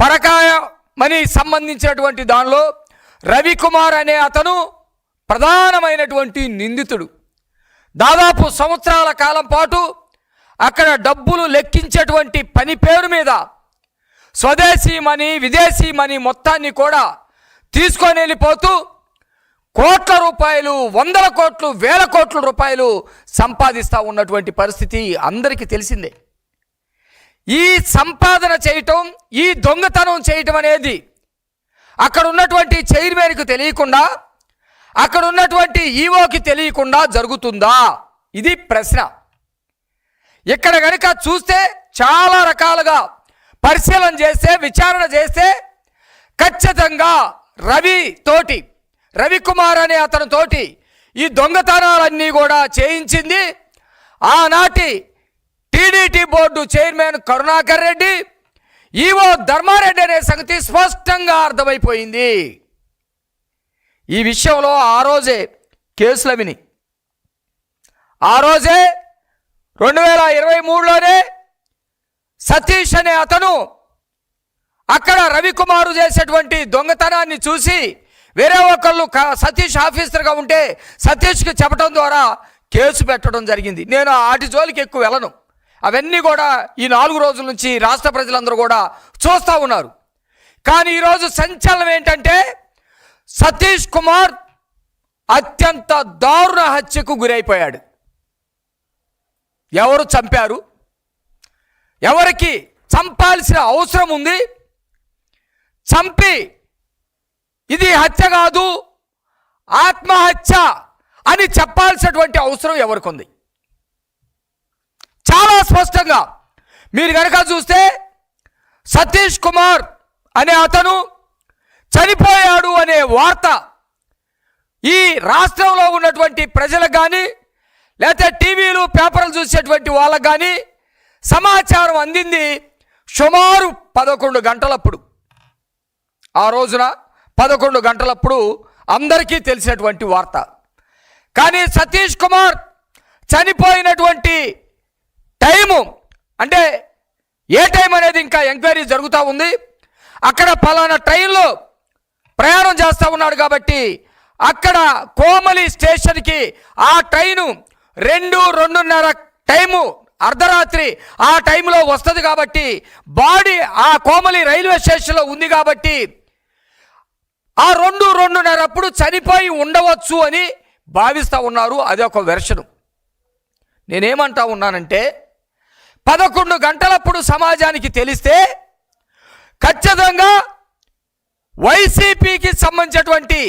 పరకాయమని సంబంధించినటువంటి దానిలో రవికుమార్ అనే అతను ప్రధానమైనటువంటి నిందితుడు. దాదాపు సంవత్సరాల కాలం పాటు అక్కడ డబ్బులు లెక్కించేటువంటి పని పేరు మీద స్వదేశీ మనీ విదేశీ మనీ మొత్తాన్ని కూడా తీసుకొని వెళ్ళిపోతూ కోట్ల రూపాయలు వందల కోట్లు వేల కోట్ల రూపాయలు సంపాదిస్తూ ఉన్నటువంటి పరిస్థితి అందరికీ తెలిసిందే. ఈ సంపాదన చేయటం ఈ దొంగతనం చేయటం అనేది అక్కడ ఉన్నటువంటి చైర్మన్కి తెలియకుండా అక్కడ ఉన్నటువంటి ఈవోకి తెలియకుండా జరుగుతుందా? ఇది ప్రశ్న. ఇక్కడ కనుక చూస్తే చాలా రకాలుగా పరిశీలన చేస్తే విచారణ చేస్తే ఖచ్చితంగా రవి తోటి రవికుమార్ అనే అతని తోటి ఈ దొంగతనాలన్నీ కూడా చేయించింది. ఆనాటి TDT board chairman Karunakar Reddy EO Dharmareddy అనే సంగతి స్పష్టంగా అర్థమైపోయింది. ఈ విషయంలో ఆ రోజే కేసులు విని ఆ రోజే రెండు వేల ఇరవై మూడులోనే సతీష్ అనే అతను అక్కడ రవికుమారు చేసేటువంటి దొంగతనాన్ని చూసి వేరే ఒకళ్ళు సతీష్ ఆఫీసర్గా ఉంటే సతీష్కి చెప్పడం ద్వారా కేసు పెట్టడం జరిగింది. నేను ఆటి జోలికి ఎక్కువ వెళ్ళను. అవన్నీ కూడా ఈ నాలుగు రోజుల నుంచి రాష్ట్ర ప్రజలందరూ కూడా చూస్తూ ఉన్నారు. కానీ ఈరోజు సంచలనం ఏంటంటే సతీష్ కుమార్ అత్యంత దారుణ హత్యకు గురైపోయాడు. ఎవరు చంపారు? ఎవరికి చంపాల్సిన అవసరం ఉంది? చంపి ఇది హత్య కాదు ఆత్మహత్య అని చెప్పాల్సినటువంటి అవసరం ఎవరికి ఉంది చాలా స్పష్టంగా. మీరు కనుక చూస్తే సతీష్ కుమార్ అనే అతను చనిపోయాడు అనే వార్త ఈ రాష్ట్రంలో ఉన్నటువంటి ప్రజలకు కానీ లేకపోతే టీవీలు పేపర్లు చూసేటువంటి వాళ్ళకు కానీ సమాచారం అందింది సుమారు పదకొండు గంటలప్పుడు. ఆ రోజున పదకొండు గంటలప్పుడు అందరికీ తెలిసినటువంటి వార్త. కానీ సతీష్ కుమార్ చనిపోయినటువంటి టైము. అంటే ఏ టైం అనేది ఇంకా ఎంక్వైరీ జరుగుతూ ఉంది. అక్కడ పలానా ట్రైన్లో ప్రయాణం చేస్తూ ఉన్నాడు కాబట్టి అక్కడ కోమలి స్టేషన్కి ఆ ట్రైను రెండు రెండున్నర టైము అర్ధరాత్రి ఆ టైంలో వస్తుంది కాబట్టి బాడీ ఆ కోమలి రైల్వే స్టేషన్లో ఉంది కాబట్టి ఆ రెండు రెండున్నరప్పుడు చనిపోయి ఉండవచ్చు అని భావిస్తూ ఉన్నారు. అది ఒక వెర్షను. నేనేమంటా ఉన్నానంటే పదకొండు గంటలప్పుడు సమాజానికి తెలిస్తే ఖచ్చితంగా వైసీపీకి సంబంధించినటువంటి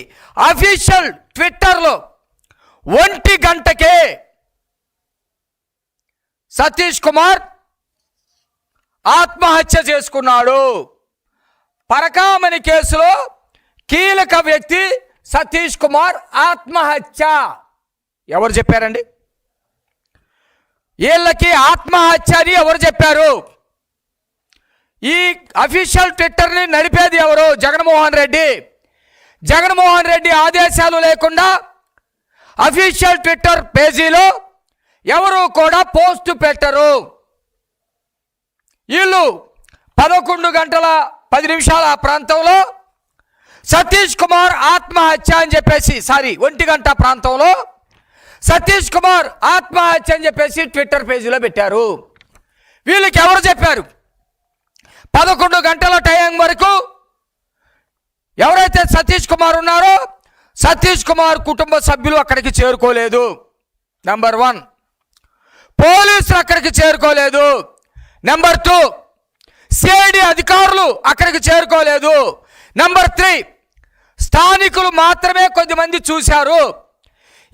అఫీషియల్ ట్విట్టర్లో ఒంటి గంటకే సతీష్ కుమార్ ఆత్మహత్య చేసుకున్నాడు. పరకామణి కేసులో కీలక వ్యక్తి సతీష్ కుమార్ ఆత్మహత్య. ఎవరు చెప్పారండి? వీళ్ళకి ఆత్మహత్య అని ఎవరు చెప్పారు? ఈ అఫీషియల్ ట్విట్టర్ని నడిపేది ఎవరు? జగన్మోహన్ రెడ్డి. జగన్మోహన్ రెడ్డి ఆదేశాలు లేకుండా అఫీషియల్ ట్విట్టర్ పేజీలో ఎవరు కూడా పోస్ట్ పెట్టరు. వీళ్ళు పదకొండు గంటల పది నిమిషాల ప్రాంతంలో సతీష్ కుమార్ ఆత్మహత్య అని చెప్పేసి సారీ ఒంటి గంట ప్రాంతంలో సతీష్ కుమార్ ఆత్మహత్య అని చెప్పేసి ట్విట్టర్ పేజీలో పెట్టారు. వీళ్ళకి ఎవరు చెప్పారు? పదకొండు గంటల టైం వరకు ఎవరైతే సతీష్ కుమార్ ఉన్నారో సతీష్ కుమార్ కుటుంబ సభ్యులు అక్కడికి చేరుకోలేదు. నెంబర్ వన్ పోలీసులు అక్కడికి చేరుకోలేదు. నెంబర్ టూ సిఐడి అధికారులు అక్కడికి చేరుకోలేదు. నెంబర్ త్రీ స్థానికులు మాత్రమే కొద్దిమంది చూశారు.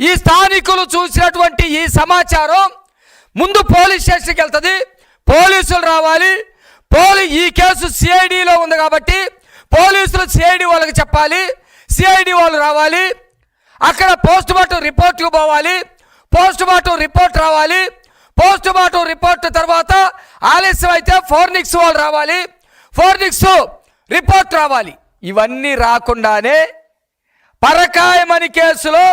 ఈ స్థానికులు చూసినటువంటి ఈ సమాచారం ముందు పోలీస్ స్టేషన్కి వెళ్తుంది. పోలీసులు రావాలి. పోలీ ఈ కేసు సిఐడిలో ఉంది కాబట్టి పోలీసులు సిఐడి వాళ్ళకి చెప్పాలి. సిఐడి వాళ్ళు రావాలి. అక్కడ పోస్ట్ మార్టం రిపోర్ట్కి పోవాలి. పోస్ట్ మార్టం రిపోర్ట్ రావాలి. పోస్ట్ మార్టం రిపోర్ట్ తర్వాత ఆలస్యం అయితే ఫోర్నిక్స్ వాళ్ళు రావాలి. ఫోర్నిక్స్ రిపోర్ట్ రావాలి. ఇవన్నీ రాకుండానే పరకాయమని కేసులో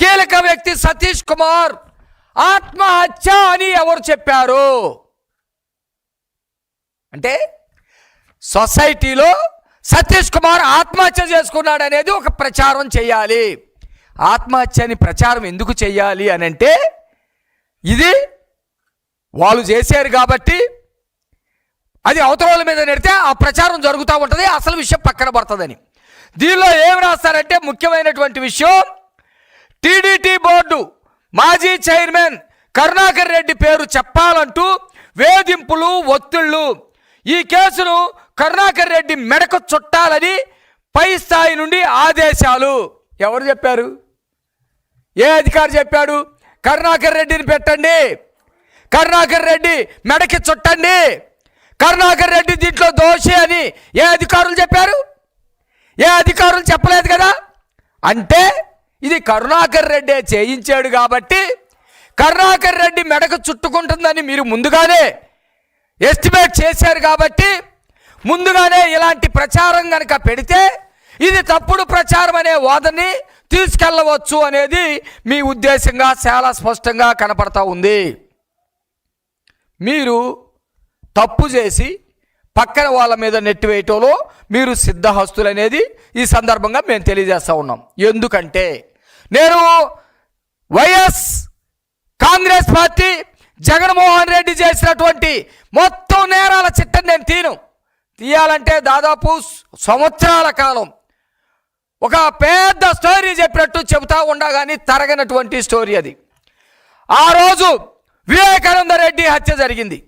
కీలక వ్యక్తి సతీష్ కుమార్. ఆత్మహత్య అని ఎవరు చెప్పారు? అంటే సొసైటీలో సతీష్ కుమార్ ఆత్మహత్య చేసుకున్నాడు అనేది ఒక ప్రచారం చేయాలి. ఆత్మహత్య అని ప్రచారం ఎందుకు చేయాలి అని అంటే ఇది వాళ్ళు చేశారు కాబట్టి అది అవతల మీద నెడితే ఆ ప్రచారం జరుగుతూ ఉంటుంది అసలు విషయం పక్కన పడుతుందని. దీనిలో ఏం రాస్తారంటే ముఖ్యమైనటువంటి విషయం టీడీటీ బోర్డు మాజీ చైర్మన్ కరుణాకర్ రెడ్డి పేరు చెప్పాలంటూ వేధింపులు ఒత్తిళ్ళు. ఈ కేసును కరుణాకర్ రెడ్డి మెడకు చుట్టాలని పై స్థాయి నుండి ఆదేశాలు. ఎవరు చెప్పారు? ఏ అధికారి చెప్పాడు? కరుణాకర్ రెడ్డిని పెట్టండి. కరుణాకర్ రెడ్డి మెడకి చుట్టండి. కరుణాకర్ రెడ్డి దీంట్లో దోషి అని ఏ అధికారులు చెప్పారు? ఏ అధికారులు చెప్పలేదు కదా? అంటే ఇది కరుణాకర్ రెడ్డే చేయించాడు కాబట్టి కరుణాకర్ రెడ్డి మెడకు చుట్టుకుంటుందని మీరు ముందుగానే ఎస్టిమేట్ చేశారు కాబట్టి ముందుగానే ఇలాంటి ప్రచారం కనుక పెడితే ఇది తప్పుడు ప్రచారం అనే వాదని తీసుకెళ్ళవచ్చు అనేది మీ ఉద్దేశంగా చాలా స్పష్టంగా కనపడతా ఉంది. మీరు తప్పు చేసి పక్కన వాళ్ళ మీద నెట్టివేయటంలో మీరు సిద్ధహస్తులు అనేది ఈ సందర్భంగా మేము తెలియజేస్తూ ఉన్నాం. ఎందుకంటే నేను YS Congress party Jaganmohan Reddy చేసినటువంటి మొత్తం నేరాల చిట్టం నేను తీను. తీయాలంటే దాదాపు సంవత్సరాల కాలం. ఒక పెద్ద స్టోరీ చెప్పినట్టు చెబుతా ఉండగాని తరగనటువంటి స్టోరీ అది. ఆ రోజు వివేకానంద రెడ్డి హత్య జరిగింది.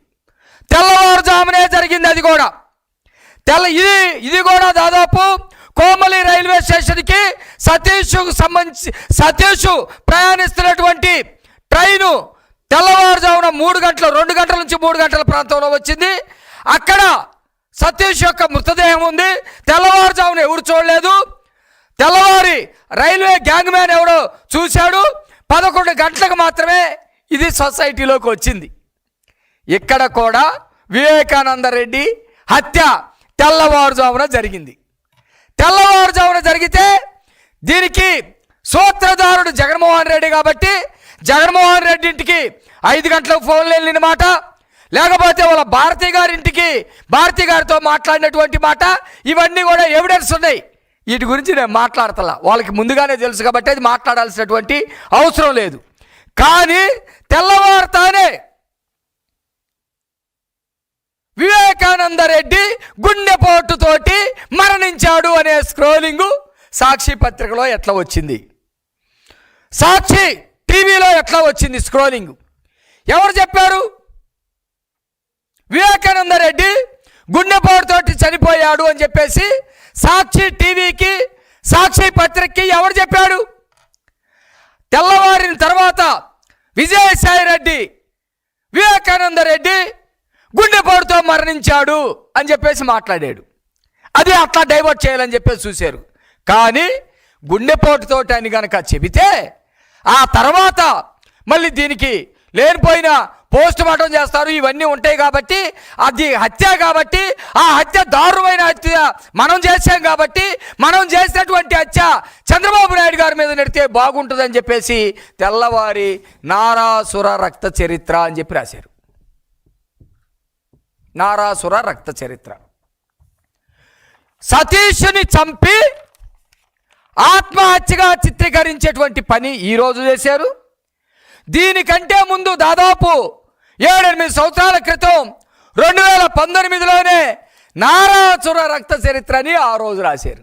తెల్లవారుజామునే జరిగింది అది కూడా. తెల్ల ఇది ఇది కూడా దాదాపు కోమలి రైల్వే స్టేషన్కి సతీష్కు సంబంధించి సతీష్ ప్రయాణిస్తున్నటువంటి ట్రైను తెల్లవారుజామున మూడు గంటలు రెండు గంటల నుంచి మూడు గంటల ప్రాంతంలో వచ్చింది. అక్కడ సతీష్ యొక్క మృతదేహం ఉంది. తెల్లవారుజామున ఎవరు చూడలేదు. తెల్లవారి రైల్వే గ్యాంగ్ మ్యాన్ ఎవడో చూశాడు. పదకొండు గంటలకు మాత్రమే ఇది సొసైటీలోకి వచ్చింది. ఇక్కడ కూడా వివేకానంద రెడ్డి హత్య తెల్లవారుజామున జరిగింది. తెల్లవారుజామున జరిగితే దీనికి సూత్రధారుడు జగన్మోహన్ రెడ్డి కాబట్టి జగన్మోహన్ రెడ్డి ఇంటికి ఐదు గంటలకు ఫోన్లు వెళ్ళిన మాట లేకపోతే వాళ్ళ భారతి గారింటికి భారతి గారితో మాట్లాడినటువంటి మాట ఇవన్నీ కూడా ఎవిడెన్స్ ఉన్నాయి. వీటి గురించి నేను మాట్లాడతలా. వాళ్ళకి ముందుగానే తెలుసు కాబట్టి అది మాట్లాడాల్సినటువంటి అవసరం లేదు. కానీ తెల్లవారుతానే వివేకానంద రెడ్డి గుండెపోటుతోటి మరణించాడు అనే స్క్రోలింగు సాక్షి పత్రికలో ఎట్లా వచ్చింది? సాక్షి టీవీలో ఎట్లా వచ్చింది స్క్రోలింగ్? ఎవరు చెప్పారు? వివేకానంద రెడ్డి గుండెపోటుతోటి చనిపోయాడు అని చెప్పేసి సాక్షి టీవీకి సాక్షి పత్రికకి ఎవరు చెప్పాడు తెల్లవారిన తర్వాత విజయసాయి రెడ్డి వివేకానంద రెడ్డి గుండెపోటుతో మరణించాడు అని చెప్పేసి మాట్లాడాడు. అది అట్లా డైవర్ట్ చేయాలని చెప్పేసి చూశారు. కానీ గుండెపోటుతో అని గనక చెబితే ఆ తర్వాత మళ్ళీ దీనికి లేనిపోయిన పోస్ట్ మార్టం చేస్తారు. ఇవన్నీ ఉంటాయి కాబట్టి అది హత్య కాబట్టి ఆ హత్య దారుణమైన హత్య మనం చేసాం కాబట్టి మనం చేసినటువంటి హత్య చంద్రబాబు నాయుడు గారి మీద నెడితే బాగుంటుందని చెప్పేసి తెల్లవారి నారాసుర రక్త చరిత్ర అని చెప్పి రాశారు. నారాసుర రక్త చరిత్ర. సతీష్ని చంపి ఆత్మహత్యగా చిత్రీకరించేటువంటి పని ఈరోజు చేశారు. దీనికంటే ముందు దాదాపు ఏడెనిమిది సంవత్సరాల క్రితం రెండు వేల పంతొమ్మిదిలోనే నారాసుర రక్త చరిత్ర అని ఆ రోజు రాశారు.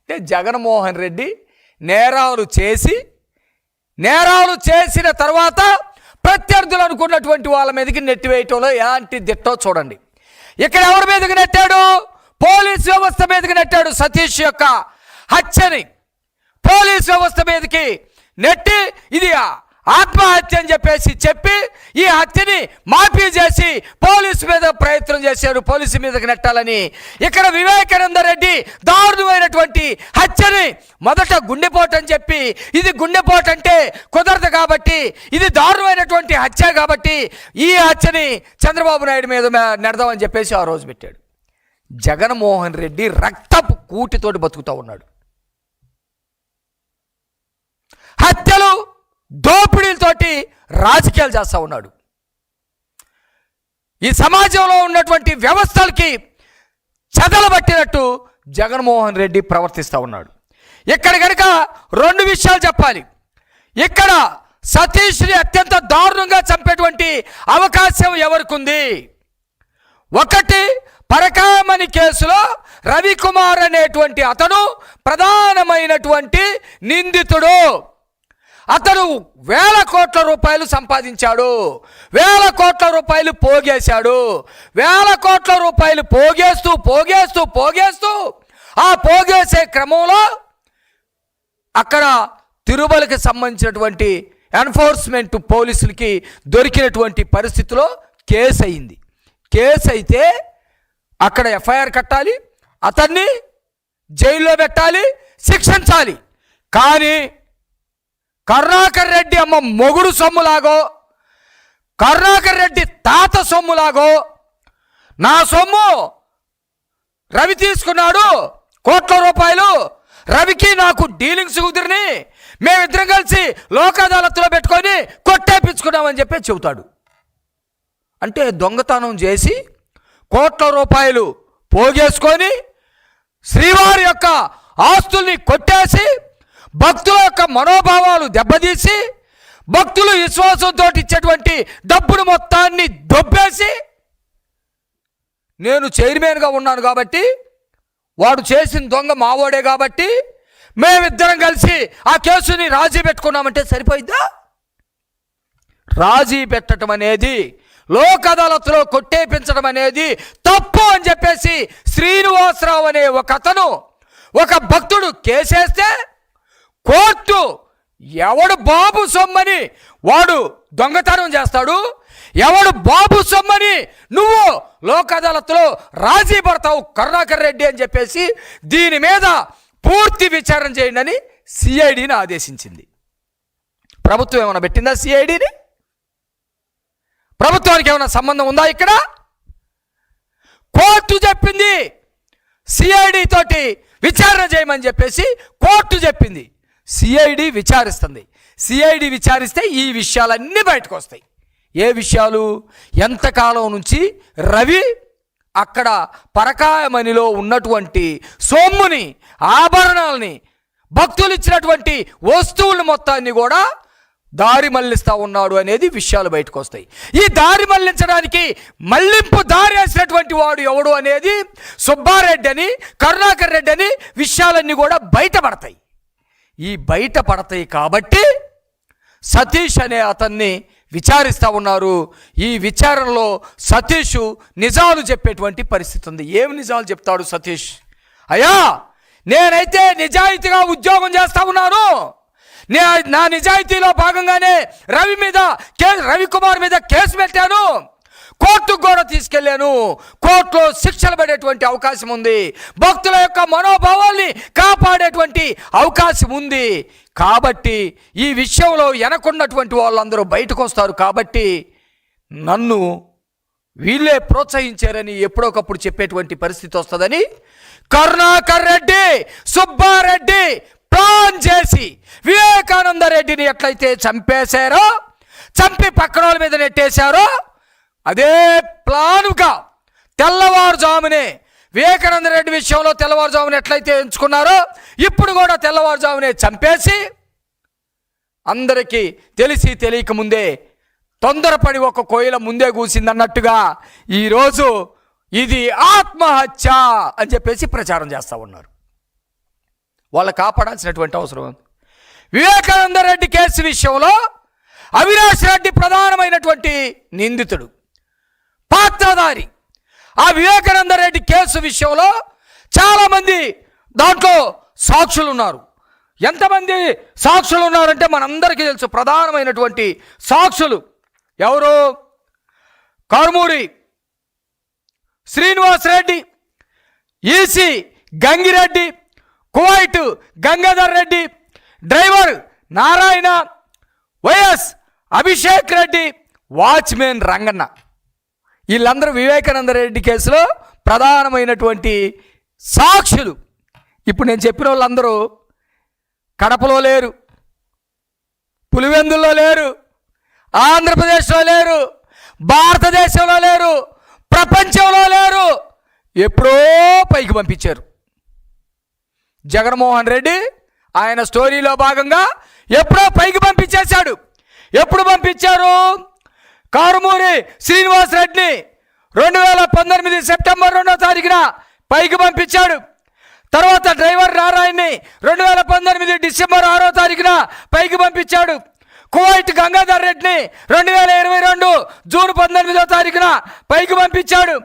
అంటే జగన్మోహన్ రెడ్డి నేరాలు చేసి నేరాలు చేసిన తర్వాత ప్రత్యర్థులు అనుకున్నటువంటి వాళ్ళ మీదకి నెట్టివేయటంలో ఎలాంటి దిట్టో చూడండి. ఇక్కడ ఎవరి మీదకి నెట్టాడు? పోలీస్ వ్యవస్థ మీదకి నెట్టాడు సతీష్ యొక్క హత్యని. పోలీస్ వ్యవస్థ మీదకి నెట్టి ఇది ఆత్మహత్య అని చెప్పేసి చెప్పి ఈ హత్యని మాఫీ చేసి పోలీసు మీద ప్రయత్నం చేశారు. పోలీసు మీదకి నెట్టాలని ఇక్కడ వివేకానంద రెడ్డి దారుణమైనటువంటి హత్యని మొదట గుండెపోటు అని చెప్పి ఇది గుండెపోటు అంటే కుదరదు కాబట్టి ఇది దారుణమైనటువంటి హత్య కాబట్టి ఈ హత్యని చంద్రబాబు నాయుడు మీద నెడదామని చెప్పేసి ఆ రోజు పెట్టాడు. జగన్మోహన్ రెడ్డి రక్తపు కూటితోటి బతుకుతూ ఉన్నాడు. హత్యలు దోపిడీలతోటి రాజకీయాలు చేస్తూ ఉన్నాడు. ఈ సమాజంలో ఉన్నటువంటి వ్యవస్థలకి చెదలబట్టినట్టు జగన్మోహన్ రెడ్డి ప్రవర్తిస్తూ ఉన్నాడు. ఇక్కడ కనుక రెండు విషయాలు చెప్పాలి. ఇక్కడ సతీష్ని అత్యంత దారుణంగా చంపేటువంటి అవకాశం ఎవరికి ఉంది ఒకటి పరకామణి కేసులో రవికుమార్ అనేటువంటి అతను ప్రధానమైనటువంటి నిందితుడు. అతను వేల కోట్ల రూపాయలు సంపాదించాడు. వేల కోట్ల రూపాయలు పోగేశాడు. వేల కోట్ల రూపాయలు పోగేస్తూ పోగేస్తూ పోగేస్తూ ఆ పోగేసే క్రమంలో అక్కడ తిరుమలకి సంబంధించినటువంటి ఎన్ఫోర్స్మెంట్ పోలీసులకి దొరికినటువంటి పరిస్థితిలో కేసు అయింది కేసు అయితే అక్కడ ఎఫ్ఐఆర్ కట్టాలి అతన్ని జైల్లో పెట్టాలి శిక్షించాలి. కానీ కరుణాకర్ రెడ్డి అమ్మ మొగుడు సొమ్ములాగో కరుణాకర్ రెడ్డి తాత సొమ్ములాగో నా సొమ్ము రవి తీసుకున్నాడు కోట్ల రూపాయలు. రవికి నాకు డీలింగ్స్ కుదిరిని మేమిద్దరం కలిసి లోక్ అదాలత్లో పెట్టుకొని కొట్టేపించుకున్నామని చెప్పి చెబుతాడు. అంటే దొంగతనం చేసి కోట్ల రూపాయలు పోగేసుకొని శ్రీవారి యొక్క ఆస్తుల్ని కొట్టేసి భక్తుల యొక్క మనోభావాలు దెబ్బతీసి భక్తులు విశ్వాసంతో ఇచ్చేటువంటి డబ్బును మొత్తాన్ని దొబ్బేసి నేను చైర్మన్గా ఉన్నాను కాబట్టి వాడు చేసిన దొంగ మావోడే కాబట్టి మేమిద్దరం కలిసి ఆ కేసుని రాజీ పెట్టుకున్నామంటే సరిపోయిద్దా? రాజీ పెట్టడం అనేది లోక్ అదాలత్లో కొట్టేపించడం అనేది తప్పు అని చెప్పేసి శ్రీనివాసరావు అనే ఒక అతను ఒక భక్తుడు కేసేస్తే కోర్టు ఎవడు బాబు సొమ్మని వాడు దొంగతనం చేస్తాడు? ఎవడు బాబు సొమ్మని నువ్వు లోక్ అదాలత్లో రాజీ పడతావు కరుణాకర్ రెడ్డి అని చెప్పేసి దీని మీద పూర్తి విచారణ చేయండి అని సిఐడిని ఆదేశించింది. ప్రభుత్వం ఏమైనా పెట్టిందా సిఐడిని? ప్రభుత్వానికి ఏమైనా సంబంధం ఉందా ఇక్కడ? కోర్టు చెప్పింది సిఐడి తోటి విచారణ చేయమని చెప్పేసి కోర్టు చెప్పింది. సిఐడి విచారిస్తుంది. సిఐడి విచారిస్తే ఈ విషయాలన్నీ బయటకు వస్తాయి ఏ విషయాలు? ఎంతకాలం నుంచి రవి అక్కడ పరకాయమణిలో ఉన్నటువంటి సొమ్ముని ఆభరణాలని భక్తులు ఇచ్చినటువంటి వస్తువులు మొత్తాన్ని కూడా దారి మళ్ళిస్తూ ఉన్నాడు అనేది విషయాలు బయటకు వస్తాయి ఈ దారి మళ్ళించడానికి మళ్ళింపు దారి వేసినటువంటి వాడు ఎవడు అనేది సుబ్బారెడ్డి అని కరుణాకర్ రెడ్డి అని విషయాలన్నీ కూడా బయటపడతాయి. ఈ బయట పడతాయి కాబట్టి సతీష్ అనే అతన్ని విచారిస్తూ ఉన్నారు. ఈ విచారణలో సతీష్ నిజాలు చెప్పేటువంటి పరిస్థితి ఉంది. ఏమి నిజాలు చెప్తాడు సతీష్? అయ్యా నేనైతే నిజాయితీగా ఉద్యోగం చేస్తూ ఉన్నాను. నే నా నిజాయితీలో భాగంగానే రవి మీద కే రవికుమార్ మీద కేసు పెట్టాను. కోర్టుకు కూడా తీసుకెళ్ళాను కోర్టులో శిక్షలు పడేటువంటి అవకాశం ఉంది. భక్తుల యొక్క మనోభావాల్ని కాపాడేటువంటి అవకాశం ఉంది. కాబట్టి ఈ విషయంలో వెనకున్నటువంటి వాళ్ళందరూ బయటకు వస్తారు. కాబట్టి నన్ను వీళ్ళే ప్రోత్సహించారని ఎప్పుడొకప్పుడు చెప్పేటువంటి పరిస్థితి వస్తుందని కరుణాకర్ రెడ్డి సుబ్బారెడ్డి ప్లాన్ చేసి వివేకానంద రెడ్డిని ఎట్లయితే చంపేశారో చంపి పక్కన వాళ్ళ మీద నెట్టేశారో అదే ప్లాన్గా తెల్లవారుజామునే వివేకానంద రెడ్డి విషయంలో తెల్లవారుజామున ఎట్లయితే ఎంచుకున్నారో ఇప్పుడు కూడా తెల్లవారుజామునే చంపేసి అందరికీ తెలిసి తెలియక ముందే తొందరపడి ఒక కోయిల ముందే కూసిందన్నట్టుగా ఈరోజు ఇది ఆత్మహత్య అని చెప్పేసి ప్రచారం చేస్తూ ఉన్నారు. వాళ్ళు కాపాడాల్సినటువంటి అవసరం ఉంది. వివేకానంద రెడ్డి కేసు విషయంలో అవినాష్ రెడ్డి ప్రధానమైనటువంటి నిందితుడు. పాత్రధారి ఆ వివేకానంద రెడ్డి కేసు విషయంలో చాలామంది దాంట్లో సాక్షులు ఉన్నారు ఎంతమంది సాక్షులు ఉన్నారంటే మనందరికీ తెలుసు ప్రధానమైనటువంటి సాక్షులు ఎవరు? Karumuri Srinivas Reddy EC Gangireddy Kuwait Gangadhar Reddy driver Narayana YS Abhishek Reddy watchman Ranganna. వీళ్ళందరూ వివేకానంద రెడ్డి కేసులో ప్రధానమైనటువంటి సాక్షులు. ఇప్పుడు నేను చెప్పిన వాళ్ళందరూ కడపలో లేరు పులివెందుల్లో లేరు ఆంధ్రప్రదేశ్లో లేరు భారతదేశంలో లేరు ప్రపంచంలో లేరు ఎప్పుడో పైకి పంపించారు. జగన్మోహన్ రెడ్డి ఆయన స్టోరీలో భాగంగా ఎప్పుడో పైకి పంపించేశాడు. ఎప్పుడు పంపించారు? కారుమూరి శ్రీనివాస్ రెడ్డిని రెండు వేల పంతొమ్మిది సెప్టెంబర్ రెండో తారీఖున పైకి పంపించాడు. తర్వాత డ్రైవర్ నారాయణ్ని రెండు వేల పంతొమ్మిది డిసెంబర్ ఆరో తారీఖున పైకి పంపించాడు. కువైట్ గంగాధర్ రెడ్డిని రెండు వేల ఇరవై రెండు జూన్ పంతొమ్మిదో తారీఖున పైకి పంపించాడు.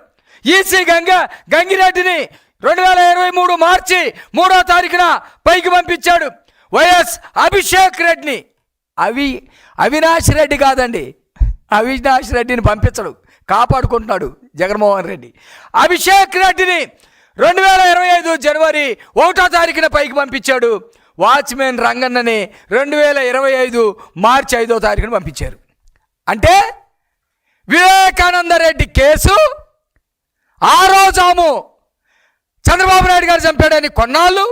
ఈసీ గంగా గంగిరెడ్డిని రెండు వేల ఇరవై మూడు మార్చి మూడో తారీఖున పైకి పంపించాడు. వైఎస్ అభిషేక్ రెడ్డిని. అవి అవినాష్ రెడ్డి కాదండి. అవినాష్ రెడ్డిని పంపించడు కాపాడుకుంటున్నాడు జగన్మోహన్ రెడ్డి. అభిషేక్ రెడ్డిని రెండు వేల ఇరవై ఐదు జనవరి ఒకటో తారీఖున పైకి పంపించాడు. వాచ్మెన్ రంగన్నని రెండు వేల ఇరవై ఐదు మార్చి ఐదో తారీఖున పంపించారు. అంటే వివేకానంద రెడ్డి కేసు ఆ రోజాము చంద్రబాబు నాయుడు గారు చంపాడని కొన్నాళ్ళు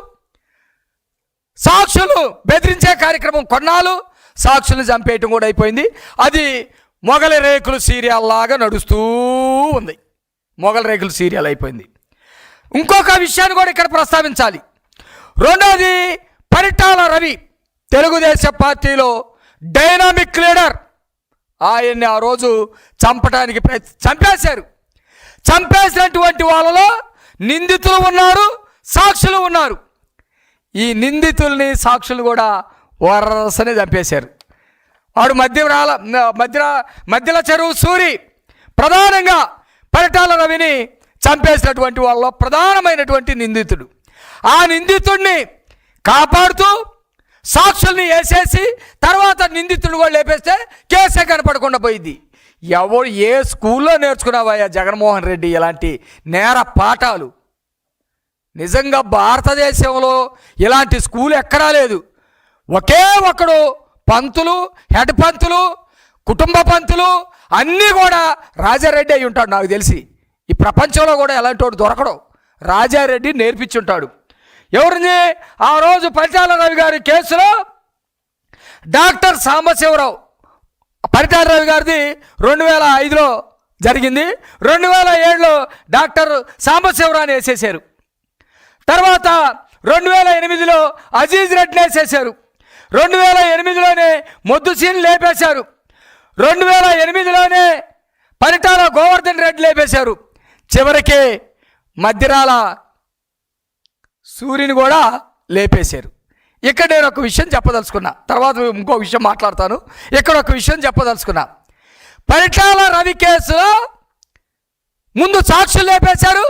సాక్షులు బెదిరించే కార్యక్రమం కొన్నాళ్ళు సాక్షులను చంపేయటం కూడా అయిపోయింది. అది మొగలి రేకులు సీరియల్లాగా నడుస్తూ ఉంది. మొగలి రేకులు సీరియల్ అయిపోయింది. ఇంకొక విషయాన్ని కూడా ఇక్కడ ప్రస్తావించాలి. రెండవది పరిటాల రవి తెలుగుదేశం పార్టీలో డైనామిక్ లీడర్. ఆయన్ని ఆ రోజు చంపడానికి ప్రయత్ చంపేశారు. చంపేసినటువంటి వాళ్ళలో నిందితులు ఉన్నారు సాక్షులు ఉన్నారు. ఈ నిందితుల్ని సాక్షులు కూడా వరసనే చంపేశారు. వాడు మధ్య మధ్య మధ్యల చెరువు సూరి ప్రధానంగా పరిటాల రవిని చంపేసినటువంటి వాళ్ళ ప్రధానమైనటువంటి నిందితుడు. ఆ నిందితుడిని కాపాడుతూ సాక్షుల్ని వేసేసి తర్వాత నిందితుడు కూడా లేపేస్తే కేసే కనపడకుండా పోయింది. ఎవరు ఏ స్కూల్లో నేర్చుకున్నావయ్యా జగన్మోహన్ రెడ్డి ఇలాంటి నేర పాఠాలు? నిజంగా భారతదేశంలో ఇలాంటి స్కూల్ ఎక్కడా లేదు. ఒకే ఒకడు పంతులు హెడ్ పంతులు కుటుంబ పంతులు అన్నీ కూడా రాజారెడ్డి అయి ఉంటాడు నాకు తెలిసి. ఈ ప్రపంచంలో కూడా ఎలాంటి వాడు దొరకడు. రాజారెడ్డి నేర్పించుంటాడు. ఎవరిని? ఆ రోజు పరిటాల రవి గారి కేసులో డాక్టర్ సాంబశివరావు. పరిటాల రవి గారిది రెండు వేల ఐదులో జరిగింది. రెండు వేల ఏడులో డాక్టర్ సాంబశివరావుని వేసేసారు తర్వాత రెండు వేల ఎనిమిదిలో అజీజ్ రెడ్డిని వేసేశారు. రెండు వేల ఎనిమిదిలోనే మొద్దుసీని లేపేశారు. రెండు వేల ఎనిమిదిలోనే పరిటాల గోవర్ధన్ రెడ్డి లేపేశారు. చివరికి మధ్యరాల సూర్యుని కూడా లేపేశారు. ఇక్కడ నేను ఒక విషయం చెప్పదలుచుకున్నా. తర్వాత ఇంకో విషయం మాట్లాడతాను. ఇక్కడ ఒక విషయం చెప్పదలుచుకున్నా. పరిటాల రవి కేసులో ముందు సాక్షులు లేపేశారు.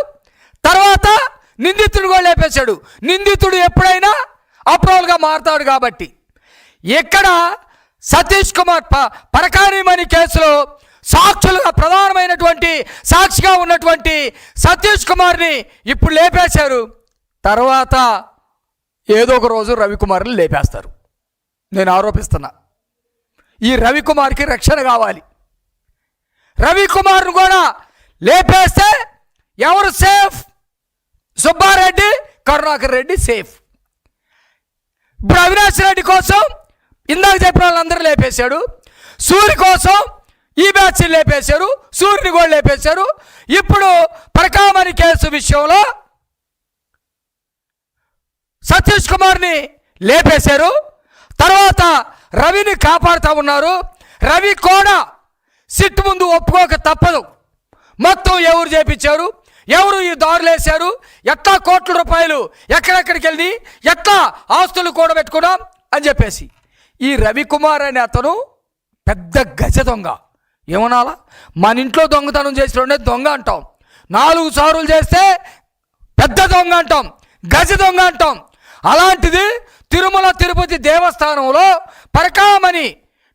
తర్వాత నిందితుడు కూడా లేపేశాడు. నిందితుడు ఎప్పుడైనా అప్రూవల్గా మారుతాడు కాబట్టి. ఇక్కడ సతీష్ కుమార్ ప పరకానిమణి కేసులో సాక్షులుగా ప్రధానమైనటువంటి సాక్షిగా ఉన్నటువంటి సతీష్ కుమార్ని ఇప్పుడు లేపేశారు. తర్వాత ఏదో ఒక రోజు రవికుమార్ని లేపేస్తారు. నేను ఆరోపిస్తున్నా. ఈ రవికుమార్కి రక్షణ కావాలి. రవికుమార్ను కూడా లేపేస్తే ఎవరు సేఫ్? సుబ్బారెడ్డి కరుణాకర్ రెడ్డి సేఫ్. ఇప్పుడు అవినాష్ రెడ్డి కోసం ఇందాక చెప్పిన వాళ్ళందరూ లేపేశాడు. సూర్య కోసం ఈ బ్యాచ్ని లేపేశారు. సూర్యుని కూడా లేపేశారు. ఇప్పుడు ప్రకామణి కేసు విషయంలో సతీష్ కుమార్ని లేపేశారు. తర్వాత రవిని కాపాడుతూ ఉన్నారు. రవి కూడా సిట్ ముందు ఒప్పుకోక తప్పదు. మొత్తం ఎవరు చేపించారు? ఎవరు ఈ దారులేశారు ఎట్లా కోట్ల రూపాయలు ఎక్కడెక్కడికి వెళ్ళి ఎట్లా ఆస్తులు కూడబెట్టుకున్నాం? అని చెప్పేసి. ఈ రవికుమార్ అనే అతను పెద్ద గజ దొంగ. ఏమనాలా? మన ఇంట్లో దొంగతనం చేసిన దొంగ అంటాం. నాలుగు సార్లు చేస్తే పెద్ద దొంగ అంటాం. గజ దొంగ అంటాం. అలాంటిది తిరుమల తిరుపతి దేవస్థానంలో పరకామని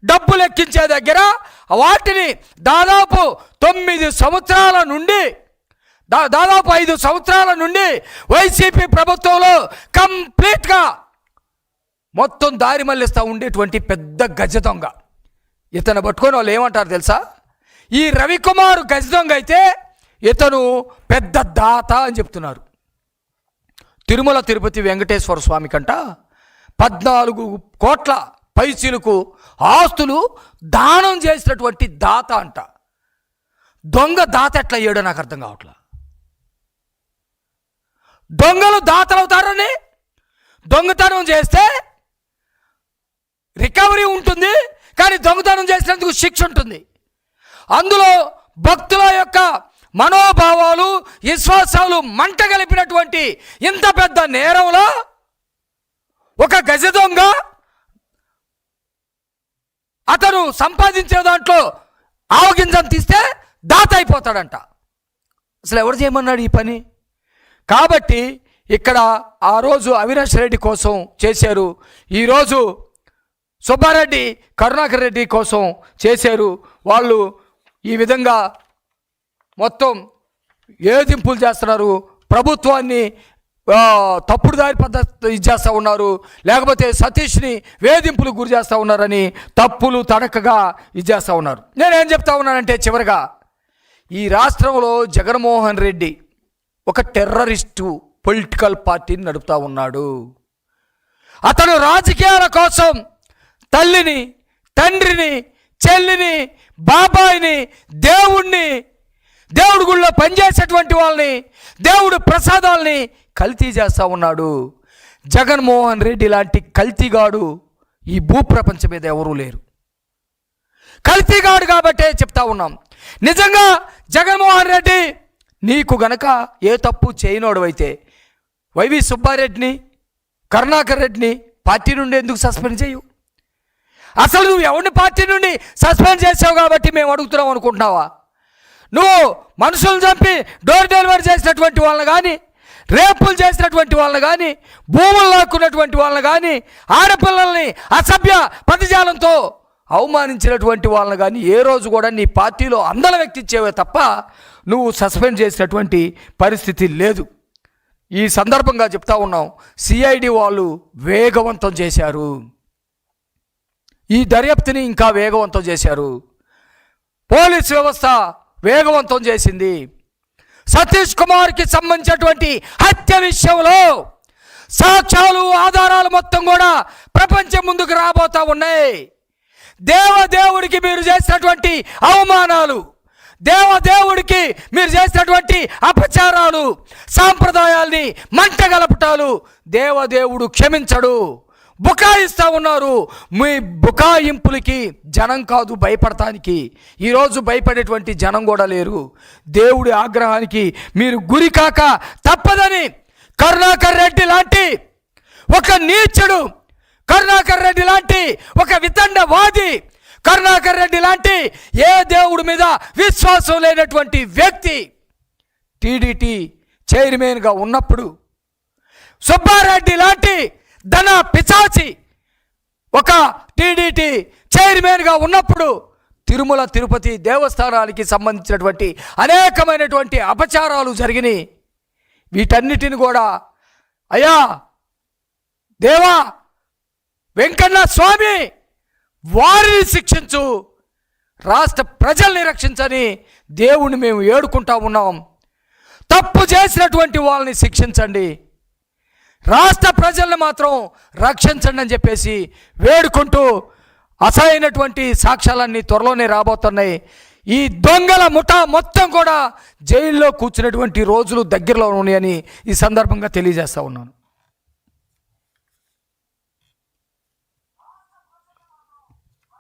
డబ్బు లెక్కించే దగ్గర వాటిని దాదాపు తొమ్మిది సంవత్సరాల నుండి దా దాదాపు ఐదు సంవత్సరాల నుండి వైసీపీ ప్రభుత్వంలో కంప్లీట్గా మొత్తం దారి మళ్ళిస్తూ ఉండేటువంటి పెద్ద గజ దొంగ. ఇతను పట్టుకొని వాళ్ళు ఏమంటారు తెలుసా? ఈ రవికుమార్ గజ దొంగ అయితే ఇతను పెద్ద దాత అని చెప్తున్నారు. తిరుమల తిరుపతి వెంకటేశ్వర స్వామి కంట పద్నాలుగు కోట్ల పైసీలకు ఆస్తులు దానం చేసినటువంటి దాత అంట. దొంగ దాత ఎట్లా అయ్యాడో నాకు అర్థం కావట్లా? దొంగలు దాతలవుతారని దొంగతనం చేస్తే రికవరీ ఉంటుంది కానీ దొంగతనం చేసినందుకు శిక్ష ఉంటుంది. అందులో భక్తుల యొక్క మనోభావాలు విశ్వాసాలు మంట కలిపినటువంటి ఇంత పెద్ద నేరంలో ఒక గజ దొంగ అతను సంపాదించే దాంట్లో ఆవగింజను తీస్తే దాత అయిపోతాడంట. అసలు ఎవరు చేయమన్నాడు ఈ పని? కాబట్టి ఇక్కడ ఆ రోజు అవినాష్ రెడ్డి కోసం చేశారు. ఈరోజు సుబ్బారెడ్డి కరుణాకర్ రెడ్డి కోసం చేశారు. వాళ్ళు ఈ విధంగా మొత్తం ఏదింపులు చేస్తున్నారు. ప్రభుత్వాన్ని తప్పుడు దారి పద్ధతి ఇచ్చేస్తూ ఉన్నారు. లేకపోతే సతీష్ని వేధింపులు గురి చేస్తూ ఉన్నారని తప్పులు తడకగా ఇచ్చేస్తూ ఉన్నారు. నేనేం చెప్తా ఉన్నానంటే చివరిగా ఈ రాష్ట్రంలో జగన్మోహన్ రెడ్డి ఒక టెర్రరిస్టు పొలిటికల్ పార్టీని నడుపుతా ఉన్నాడు. అతను రాజకీయాల కోసం తల్లిని తండ్రిని చెల్లిని బాబాయిని దేవుణ్ణి దేవుడి గుళ్ళో పనిచేసేటువంటి వాళ్ళని దేవుడు ప్రసాదాల్ని కల్తీ చేస్తూ ఉన్నాడు. జగన్మోహన్ రెడ్డి లాంటి కల్తీగాడు ఈ భూప్రపంచం మీద ఎవరూ లేరు. కల్తీగాడు కాబట్టే చెప్తా ఉన్నాం. నిజంగా జగన్మోహన్ రెడ్డి నీకు గనక ఏ తప్పు చేయనోడవైతే వైవి సుబ్బారెడ్డిని కరుణాకర్ రెడ్డిని పార్టీ నుండి ఎందుకు సస్పెండ్ చేయు? అసలు నువ్వు ఎవరిని పార్టీ నుండి సస్పెండ్ చేసావు కాబట్టి మేము అడుగుతున్నాం అనుకుంటున్నావా? నువ్వు మనుషులను చంపి డోర్ డెలివరీ చేసినటువంటి వాళ్ళని కానీ రేపులు చేసినటువంటి వాళ్ళని కానీ భూములు లాక్కున్నటువంటి వాళ్ళని కానీ ఆడపిల్లల్ని అసభ్య పదజాలంతో అవమానించినటువంటి వాళ్ళని కానీ ఏ రోజు కూడా నీ పార్టీలో అందల వ్యక్తిచ్చేవే తప్ప నువ్వు సస్పెండ్ చేసినటువంటి పరిస్థితి లేదు. ఈ సందర్భంగా చెప్తా ఉన్నాం. సిఐడి వాళ్ళు వేగవంతం చేశారు. ఈ దర్యాప్తుని ఇంకా వేగవంతం చేశారు. పోలీస్ వ్యవస్థ వేగవంతం చేసింది. సతీష్ కుమార్కి సంబంధించినటువంటి హత్య విషయంలో సాక్ష్యాలు ఆధారాలు మొత్తం కూడా ప్రపంచం ముందుకు రాబోతా ఉన్నాయి. దేవదేవుడికి మీరు చేసినటువంటి అవమానాలు దేవదేవుడికి మీరు చేసినటువంటి అపచారాలు సాంప్రదాయాల్ని మంటగలపటాలు దేవదేవుడు క్షమించడు. బుకాయిస్తూ ఉన్నారు. మీ బుకాయింపులకి జనం కాదు భయపడటానికి. ఈరోజు భయపడేటువంటి జనం కూడా లేరు. దేవుడి ఆగ్రహానికి మీరు గురి కాక తప్పదని కరుణాకర్ రెడ్డి లాంటి ఒక నీచుడు కరుణాకర్ రెడ్డి లాంటి ఒక వితండవాది కరుణాకర్ రెడ్డి లాంటి ఏ దేవుడి మీద విశ్వాసం లేనటువంటి వ్యక్తి టీడీటీ చైర్మన్గా ఉన్నప్పుడు సుబ్బారెడ్డి లాంటి ధన పిచాచి ఒక టీడీటీ చైర్మన్గా ఉన్నప్పుడు తిరుమల తిరుపతి దేవస్థానానికి సంబంధించినటువంటి అనేకమైనటువంటి అపచారాలు జరిగినాయి. వీటన్నిటిని కూడా అయ్యా దేవా వెంకన్న స్వామి వారిని శిక్షించు రాష్ట్ర ప్రజల్ని రక్షించని దేవుణ్ణి మేము ఏడుకుంటా ఉన్నాం. తప్పు చేసినటువంటి వాళ్ళని శిక్షించండి. రాష్ట్ర ప్రజల్ని మాత్రం రక్షించండి అని చెప్పేసి వేడుకుంటూ అసహైనటువంటి సాక్ష్యాలన్నీ త్వరలోనే రాబోతున్నాయి. ఈ దొంగల ముఠా మొత్తం కూడా జైల్లో కూర్చున్నటువంటి రోజులు దగ్గరలో ఉన్నాయని ఈ సందర్భంగా తెలియజేస్తా ఉన్నాను.